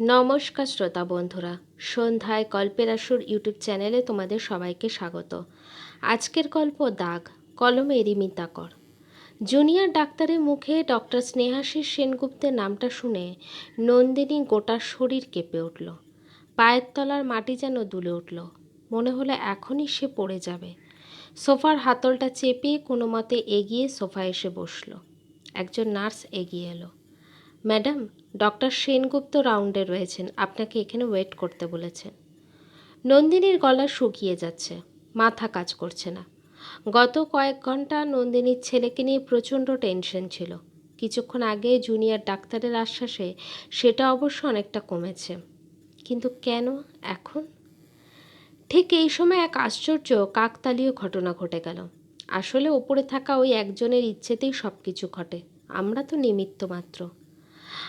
নমস্কার শ্রোতা বন্ধুরা, সন্ধ্যায় গল্পের আসর ইউটিউব চ্যানেলে তোমাদের সবাইকে স্বাগত। আজকের গল্প দাগ, কলমে রিমিতা কর জুনিয়র ডাক্তারের মুখে ডক্টর স্নেহাশিস সেনগুপ্তের নামটা শুনে নন্দিনী গোটা শরীর কেঁপে উঠল। পায়ের তলার মাটি যেন দুলে উঠল। মনে হলো এখনই সে পড়ে যাবে। সোফার হাতলটা চেপে কোনো মতে এগিয়ে সোফায় এসে বসল। একজন নার্স এগিয়ে এলো। ম্যাডাম, ডক্টর সেনগুপ্ত রাউন্ডে রয়েছেন, আপনাকে এখানে ওয়েট করতে বলেছেন নন্দিনীর গলা শুকিয়ে যাচ্ছে, মাথা কাজ করছে না। গত কয়েক ঘণ্টা নন্দিনীর ছেলেকে নিয়ে প্রচণ্ড টেনশন ছিল। কিছুক্ষণ আগে জুনিয়র ডাক্তারের আশ্বাসে সেটা অবশ্য অনেকটা কমেছে। কিন্তু কেন এখন? ঠিক এই সময় এক আশ্চর্য কাকতালীয় ঘটনা ঘটে গেল। আসলে ওপরে থাকা ওই একজনের ইচ্ছেতেই সব কিছু ঘটে। আমরা তো নিমিত্ত মাত্র।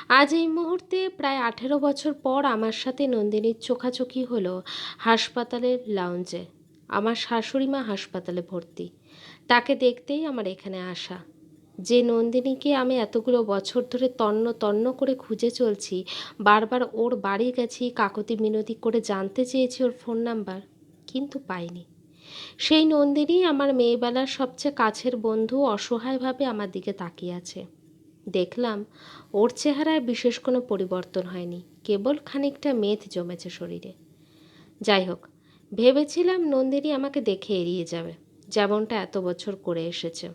আজ এই মুহূর্তে প্রায় আঠেরো বছর পর আমার সাথে নন্দিনীর চোখাচোখি হলো হাসপাতালের লাউঞ্জে আমার শাশুড়ি মা হাসপাতালে ভর্তি। তাকে দেখতেই আমার এখানে আসা। যে নন্দিনীকে আমি এতগুলো বছর ধরে তন্ন তন্ন করে খুঁজে চলছি, বারবার ওর বাড়ি গেছি, কাকতি মিনতি করে জানতে চেয়েছি ওর ফোন নাম্বার কিন্তু পাইনি। সেই নন্দিনী আমার মেয়েবেলার সবচেয়ে কাছের বন্ধু অসহায়ভাবে আমার দিকে তাকিয়ে আছে। দেখলাম ওর চেহারায় বিশেষ কোনো পরিবর্তন হয়নি, কেবল খানিকটা মেদ জমেছে শরীরে। যাই হোক, ভেবেছিলাম নন্দিনী আমাকে দেখে এড়িয়ে যাবে, যেমনটা এত বছর করে এসেছে।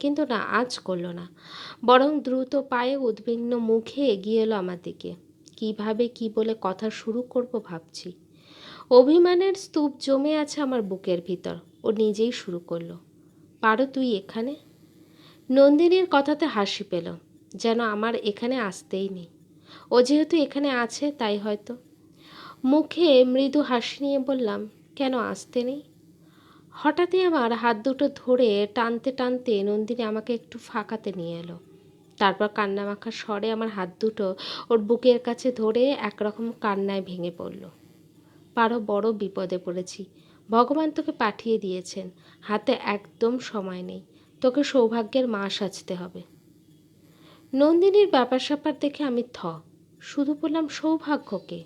কিন্তু না, আজ করল না, বরং দ্রুত পায়ে উদ্বিগ্ন মুখে এগিয়ে এলো আমার দিকে। কীভাবে কি বলে কথা শুরু করব ভাবছি। অভিমানের স্তূপ জমে আছে আমার বুকের ভিতর, ও নিজেই শুরু করল। পারো তুই এখানে? নন্দিনীর কথাতে হাসি পেল, যেন আমার এখানে আসতেই নেই। ও যেহেতু এখানে আছে, তাই হয়তো। মুখে মৃদু হাসি নিয়ে বললাম, কেন আসতে নেই? হঠাৎই আমার হাত দুটো ধরে টানতে টানতে নন্দিনী আমাকে একটু ফাঁকাতে নিয়ে এলো। তারপর কান্নামাখা স্বরে আমার হাত দুটো ওর বুকের কাছে ধরে একরকম কান্নায় ভেঙে পড়ল। পারো বড় বিপদে পড়েছি। ভগবান তোকে পাঠিয়ে দিয়েছেন। হাতে একদম সময় নেই। তোকে সৌভাগ্যের মা সাজতে হবে। নন্দিনীর ব্যাপার স্যাপার দেখে আমি থ। শুধু বললাম সৌভাগ্যকে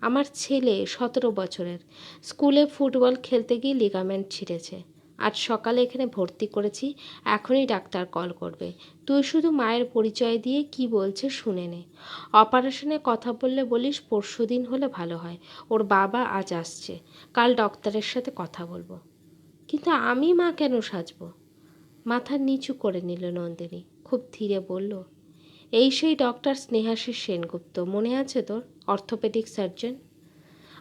আমার ছেলে, সতেরো বছরের। স্কুলে ফুটবল খেলতে গিয়ে লিগামেন্ট ছিঁড়েছে। আজ সকালে এখানে ভর্তি করেছি, এখনই ডাক্তার কল করবে। তুই শুধু মায়ের পরিচয় দিয়ে কি বলছে শুনে নে। অপারেশনে কথা বললে বলিস পরশু দিন হলে ভালো হয়। ওর বাবা আজ আসছে। কাল ডক্টরের সাথে কথা বলব। কিন্তু আমি মা কেন সাজবো? মাথা নিচু করে নিল নন্দিনী। খুব ধীরে বলল, এই সেই ডক্টর স্নেহাশিস সেনগুপ্ত, মনে আছে তোর, অর্থোপেডিক সার্জন?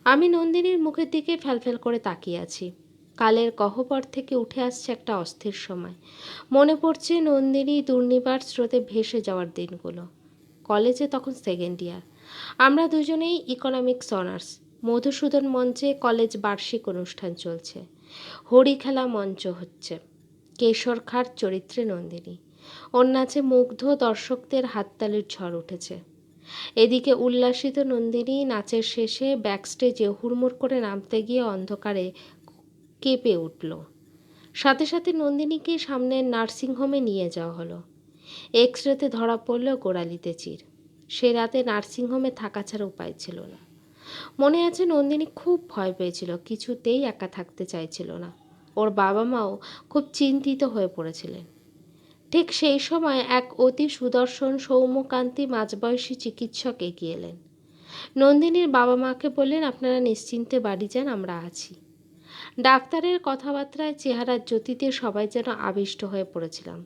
আমি নন্দিনীর মুখের দিকে ফ্যালফ্যাল করে তাকিয়ে আছি। কালের গহ্বর থেকে উঠে আসছে একটা অস্থির সময়। মনে পড়ছে নন্দিনী দুর্নিবার স্রোতে ভেসে যাওয়ার দিনগুলো। কলেজে তখন সেকেন্ড ইয়ার। আমরা দুজনেই ইকোনমিক্স অনার্স। মধুসূদন মঞ্চে কলেজ বার্ষিক অনুষ্ঠান চলছে। হরি খেলা মঞ্চ হচ্ছে। কেশর খার চরিত্রে নন্দিনী। ওর নাচে মুগ্ধ দর্শকদের হাততালির ঝড় উঠেছে। এদিকে উল্লাসিত নন্দিনী নাচের শেষে ব্যাকস্টেজে হুড়মুড় করে নামতে গিয়ে অন্ধকারে কেঁপে উঠল। সাথে সাথে নন্দিনীকে সামনের নার্সিংহোমে নিয়ে যাওয়া হলো। এক্স রেতে ধরা পড়ল গোড়ালিতে চির। সে রাতে নার্সিংহোমে থাকা ছাড়া উপায় ছিল না। মনে আছে নন্দিনী খুব ভয় পেয়েছিল, কিছুতেই একা থাকতে চাইছিল না। ওর বাবা মাও খুব চিন্তিত হয়ে পড়েছিলেন। ঠিক সেই সময় এক অতি সুদর্শন সৌম্যকান্তি মাঝবয়সী চিকিৎসক এগিয়ে এলেন। নন্দিনীর বাবা মাকে বললেন, আপনারা নিশ্চিন্তে বাড়ি যান, আমরা আছি। ডাক্তারের কথাবার্তায় চেহারার জ্যোতিতে সবাই যেন আবিষ্ট হয়ে পড়েছিলাম।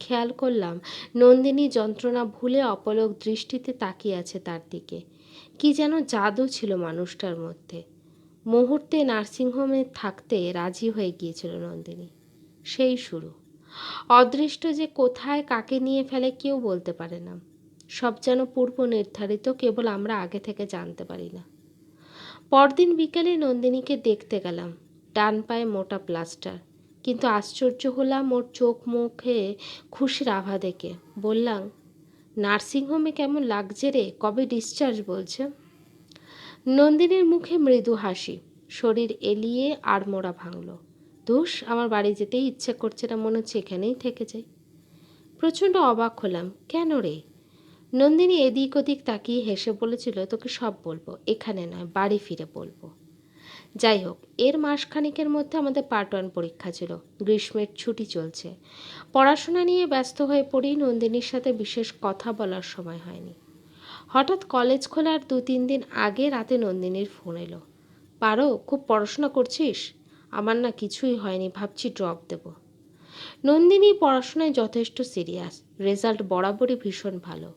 খেয়াল করলাম, নন্দিনী যন্ত্রণা ভুলে অপলক দৃষ্টিতে তাকিয়ে আছে তার দিকে। কি যেন জাদু ছিল মানুষটার মধ্যে। মুহূর্তে নার্সিংহোমে থাকতে রাজি হয়ে গিয়েছিল নন্দিনী। সেই শুরু। অদৃষ্ট যে কোথায় কাকে নিয়ে ফেলে কেউ বলতে পারে না। সব যেন পূর্ব নির্ধারিত, কেবল আমরা আগে থেকে জানতে পারি না। পরদিন বিকেলে নন্দিনীকে দেখতে গেলাম, ডান পায়ে মোটা প্লাস্টার। কিন্তু আশ্চর্য হলাম ওর চোখ মুখে খুশির আভা দেখে। বললাম, নার্সিংহোমে কেমন লাগছে রে? কবে ডিসচার্জ বলছে? নন্দিনীর মুখে মৃদু হাসি। শরীর এলিয়ে আর মোড়া ভাঙল। দোষ, আমার বাড়ি যেতেই ইচ্ছে করছে না, মনে হচ্ছে এখানেই থেকে যাই। প্রচণ্ড অবাক হলাম, কেন রে? নন্দিনী এদিক ওদিক তাকিয়ে হেসে বলেছিল, তোকে সব বলব, এখানে নয়, বাড়ি ফিরে বলব। যাই হোক, এর মাসখানেকের মধ্যে আমাদের পার্ট ওয়ান পরীক্ষা ছিল। গ্রীষ্মের ছুটি চলছে। পড়াশোনা নিয়ে ব্যস্ত হয়ে পড়ি, নন্দিনীর সাথে বিশেষ কথা বলার সময় হয়নি। হঠাৎ কলেজ খোলার দু তিন দিন আগে রাতে নন্দিনীর ফোন এলো। পারো, খুব পড়াশোনা করছিস? আমার না কিছুই হয়নি, ভাবছি ড্রপ দেব। নন্দিনী পড়াশোনায় যথেষ্ট সিরিয়াস, রেজাল্ট বরাবরই ভীষণ ভালো।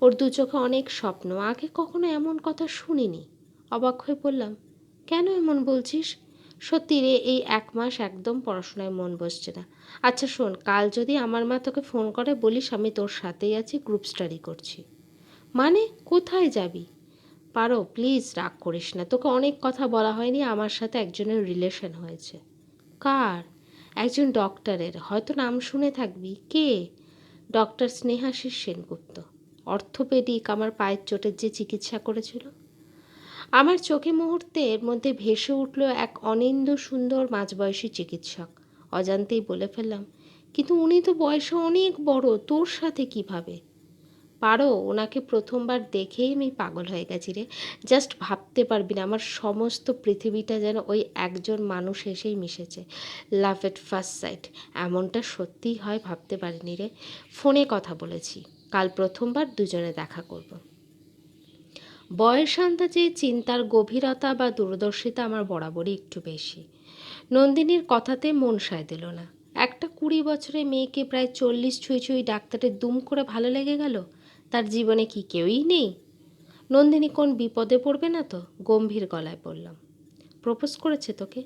ওর দু চোখে অনেক স্বপ্ন, আগে কখনো এমন কথা শুনিনি। অবাক হয়ে বললাম, কেন এমন বলছিস? সত্যি রে, এই এক মাস একদম পড়াশোনায় মন বসছে না। আচ্ছা শোন, কাল যদি আমার মা তোকে ফোন করে, বলিস আমি তোর সাথেই আছি, গ্রুপ স্টাডি করছি। মানে কোথায় যাবি? পারো প্লিজ রাগ করিস না। তোকে অনেক কথা বলা হয়নি, আমার সাথে একজনের রিলেশন হয়েছে। কার? একজন ডক্টরের হয়তো নাম শুনে থাকবি। কে? ডক্টর স্নেহাশিস সেনগুপ্ত। অর্থোপেডিক আমার পায়ের চোটের যে চিকিৎসা করেছিল। আমার চোখে মুহূর্তের মধ্যে ভেসে উঠল এক অনিন্দ সুন্দর মাঝবয়সী চিকিৎসক। অজান্তেই বলে ফেললাম, কিন্তু উনি তো বয়সে অনেক বড়, তোর সাথে কীভাবে? পারো? ওনাকে প্রথমবার দেখেই আমি পাগল হয়ে গেছি রে। জাস্ট ভাবতে পারবি না, আমার সমস্ত পৃথিবীটা যেন ওই একজন মানুষ এসেই মিশেছে। Love at first sight. এমনটা সত্যিই হয় ভাবতে পারিনি রে। ফোনে কথা বলেছি। কাল প্রথমবার দুজনে দেখা করব। বয়সান্দাজে চিন্তার গভীরতা বা দূরদর্শিতা আমার বরাবরই একটু বেশি। নন্দিনীর কথাতে মন সায় দিল না। একটা কুড়ি বছরের মেয়েকে প্রায় চল্লিশ ছুঁই ছুঁই ডাক্তারের দুম করে ভালো লেগে গেল? তার জীবনে কি কেউই নেই? নন্দিনী কোন বিপদে পড়বে না তো? গম্ভীর গলায় বললাম। প্রপোজ করেছে তোকে?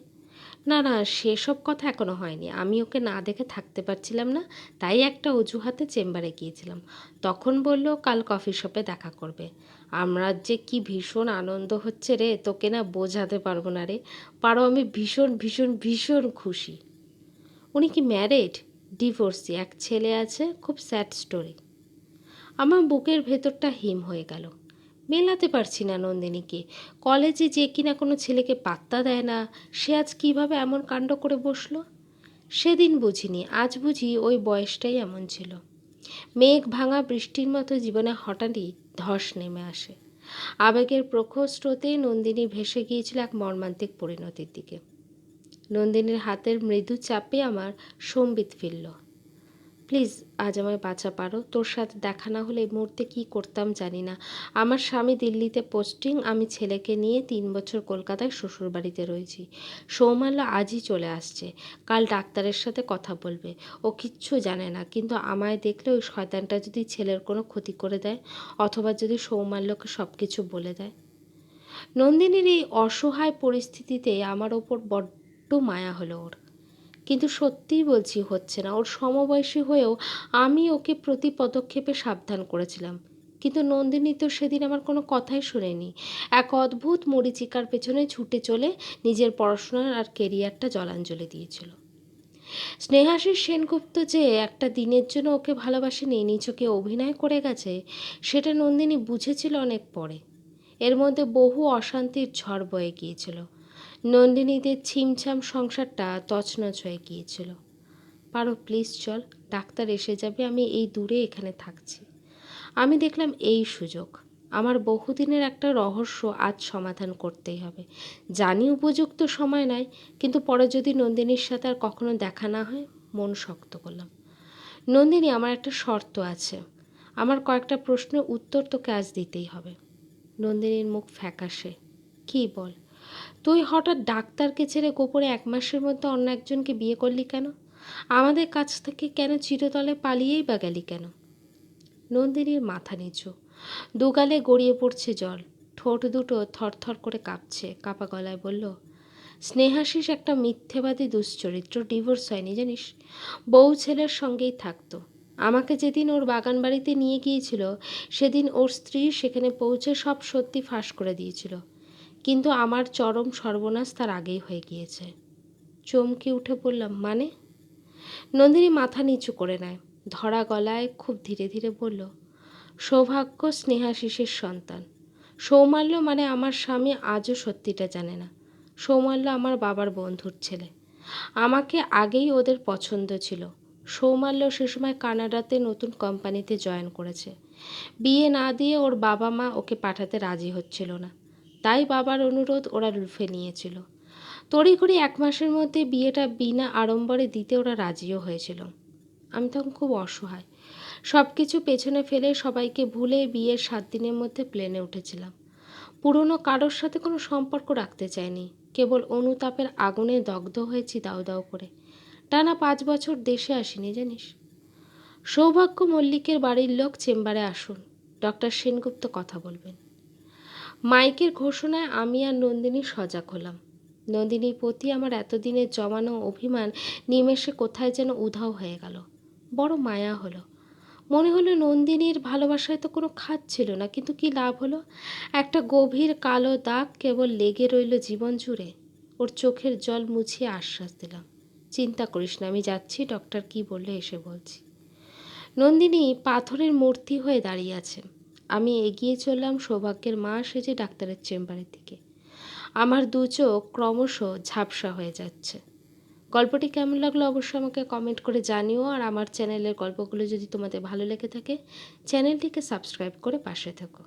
না না, সেসব কথা এখনও হয়নি। আমি ওকে না দেখে থাকতে পারছিলাম না, তাই একটা অজুহাতে চেম্বারে গিয়েছিলাম। তখন বলল, কাল কফি শপে দেখা করবে। আমরা যে কি ভীষণ আনন্দ হচ্ছে রে, তোকে না বোঝাতে পারব না রে। পারো, আমি ভীষণ ভীষণ ভীষণ খুশি। উনি কি ম্যারেড? ডিভোর্সি। এক ছেলে আছে, খুব স্যাড স্টোরি। আমার বুকের ভেতরটা হিম হয়ে গেল। মেলাতে পারছি না নন্দিনীকে। কলেজে যে কিনা কোনো ছেলেকে পাত্তা দেয় না, সে আজ কীভাবে এমন কাণ্ড করে বসল? সেদিন বুঝিনি, আজ বুঝি ওই বয়সটাই এমন ছিল। মেঘ ভাঙা বৃষ্টির মতো জীবনে হঠাৎই ধস নেমে আসে। আবেগের প্রখর স্রোতে নন্দিনী ভেসে গিয়েছিল এক মর্মান্তিক পরিণতির দিকে। নন্দিনীর হাতের মৃদু চাপে আমার সম্বিত ফিরল। প্লিজ আজ আমায় বাঁচা পারো। তোর সাথে দেখা না হলে এই মুহূর্তে কী করতাম জানি না। আমার স্বামী দিল্লিতে পোস্টিং আমি ছেলেকে নিয়ে তিন বছর কলকাতায় শ্বশুরবাড়িতে রয়েছি। সৌমাল্য আজই চলে আসছে। কাল ডাক্তারের সাথে কথা বলবে। ও কিচ্ছু জানে না, কিন্তু আমায় দেখলে ওই শয়তানটা যদি ছেলের কোনো ক্ষতি করে দেয়, অথবা যদি সৌমাল্যকে সব কিছু বলে দেয়। নন্দিনীর এই অসহায় পরিস্থিতিতে আমার ওপর বড্ড মায়া হলো ওর। কিন্তু সত্যিই বলছি হচ্ছে না। ওর সমবয়সী হয়েও আমি ওকে প্রতি পদক্ষেপে সাবধান করেছিলাম। কিন্তু নন্দিনী তো সেদিন আমার কোনো কথাই শোনেনি। এক অদ্ভুত মরিচিকার পেছনে ছুটে চলে নিজের পড়াশোনার আর কেরিয়ারটা জলাঞ্জলি দিয়েছিল। স্নেহাশিস সেনগুপ্ত যে একটা দিনের জন্য ওকে ভালোবাসেনি নিচকে অভিনয় করে গেছে, সেটা নন্দিনী বুঝেছিল অনেক পরে। এর মধ্যে বহু অশান্তির ঝড় বয়ে গিয়েছিল। নন্দিনীদের ছিমছাম সংসারটা তছনছ হয়ে গিয়েছিল। পারো প্লিজ চল, ডাক্তার এসে যাবে, আমি এই দূরে এখানে থাকছি। আমি দেখলাম এই সুযোগ। আমার বহুদিনের একটা রহস্য আজ সমাধান করতেই হবে। জানি উপযুক্ত সময় নয় কিন্তু পরে যদি নন্দিনীর সাথে আর কখনো দেখা না হয়, মন শক্ত করলাম। নন্দিনী, আমার একটা শর্ত আছে। আমার কয়েকটা প্রশ্নের উত্তর তোকে আজ দিতেই হবে। নন্দিনীর মুখ ফ্যাকাশে। কী বল? তুই হঠাৎ ডাক্তারকে ছেড়ে গোপনে এক মাসের মধ্যে অন্য একজনকে বিয়ে করলি কেন? আমাদের কাছ থেকে কেন চিরতলে পালিয়েই বা গেলি কেন? নন্দিনীর মাথা নিচু। দুগালে গড়িয়ে পড়ছে জল। ঠোঁট দুটো থরথর করে কাঁপছে। কাপা গলায় বলল, স্নেহাশিস একটা মিথ্যেবাদী দুশ্চরিত্র, ডিভোর্স হয়নি, জানিস? বউ ছেলের সঙ্গেই থাকতো। আমাকে যেদিন ওর বাগান বাড়িতে নিয়ে গিয়েছিল, সেদিন ওর স্ত্রী সেখানে পৌঁছে সব সত্যি ফাঁস করে দিয়েছিল। কিন্তু আমার চরম সর্বনাশ তার আগেই হয়ে গিয়েছে। চমকে উঠে বললাম মানে? নন্দিনী মাথা নিচু করে নেয়, ধরা গলায় খুব ধীরে ধীরে বলল, সৌভাগ্য স্নেহাশিসের সন্তান। সৌমাল্য মানে আমার স্বামী আজও সত্যিটা জানে না। সৌমাল্য আমার বাবার বন্ধুর ছেলে। আমাকে আগেই ওদের পছন্দ ছিল। সৌমাল্য সে সময় কানাডাতে নতুন কোম্পানিতে জয়েন করেছে। বিয়ে না দিয়ে ওর বাবা মা ওকে পাঠাতে রাজি হচ্ছিল না। তাই বাবার অনুরোধ ওরা লুফে নিয়েছিল। তড়িঘড়ি এক মাসের মধ্যে বিয়েটা বিনা আড়ম্বরে দিতে ওরা রাজিও হয়েছিল। আমি তখন খুব অসহায়। সব কিছু পেছনে ফেলে সবাইকে ভুলে বিয়ের সাত দিনের মধ্যে প্লেনে উঠেছিলাম। পুরনো কারোর সাথে কোনো সম্পর্ক রাখতে চাইনি। কেবল অনুতাপের আগুনে দগ্ধ হয়েছি দাউ দাউ করে। টানা পাঁচ বছর দেশে আসিনি, জানিস? সৌভাগ্য মল্লিকের বাড়ির লোক চেম্বারে আসুন। ডক্টর সেনগুপ্ত কথা বলবেন। মাইকের ঘোষণায় আমি আর নন্দিনী সজাগ হলাম। নন্দিনীর প্রতি আমার এতদিনের জমানো অভিমান নিমেষে কোথায় যেন উধাও হয়ে গেল। বড় মায়া হলো। মনে হলো নন্দিনীর ভালোবাসায় তো কোনো খাত ছিল না, কিন্তু কি লাভ হলো? একটা গভীর কালো দাগ কেবল লেগে রইল জীবন জুড়ে। ওর চোখের জল মুছিয়ে আশ্বাস দিলাম। চিন্তা করিস না, আমি যাচ্ছি, ডক্টর কি বললে এসে বলছি। নন্দিনী পাথরের মূর্তি হয়ে দাঁড়িয়ে আছে। আমি এগিয়ে চললাম সৌভাগ্যের মা সেজে ডাক্তারের চেম্বারের দিকে। আমার দু চোখ ক্রমশ ঝাপসা হয়ে যাচ্ছে। গল্পটি কেমন লাগল অবশ্যই আমাকে কমেন্ট করে জানিও, আর আমার চ্যানেলের গল্পগুলো যদি তোমাদের ভালো লেগে থাকে চ্যানেলটিকে সাবস্ক্রাইব করে পাশে থেকো।